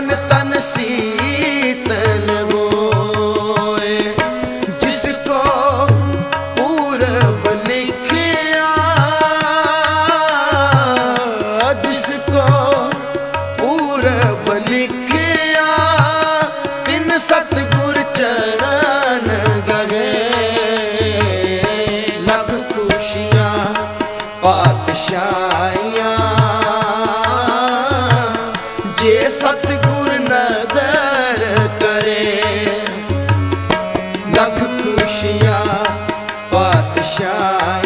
ਮੇਰਾ ਤਨ ਸੀਤਲ ਹੋਏ ਜਿਸ ਕੋ ਪੂਰਬ ਲਿਖਿਆ, ਜਿਸ ਕੋ ਪੂਰਬ ਲਿਖਿਆ, ਤਿਨ ਸਤਿਗੁਰ ਚਰਨ ਗਏ ਲੱਖ ਖੁਸ਼ੀਆਂ, ਪਾਤਸ਼ਾਹੀਆਂ, ਜੇ ਸਤਿਗੁਰ ਲੱਖ ਖੁਸ਼ੀਆਂ ਪਾਤਸ਼ਾਹੀਆਂ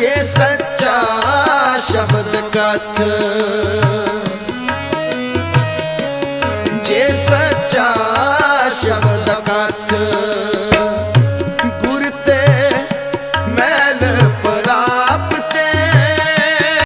ਬਖਸ਼ੇ ਸ਼ਬਦ ਕਥ ਜੇ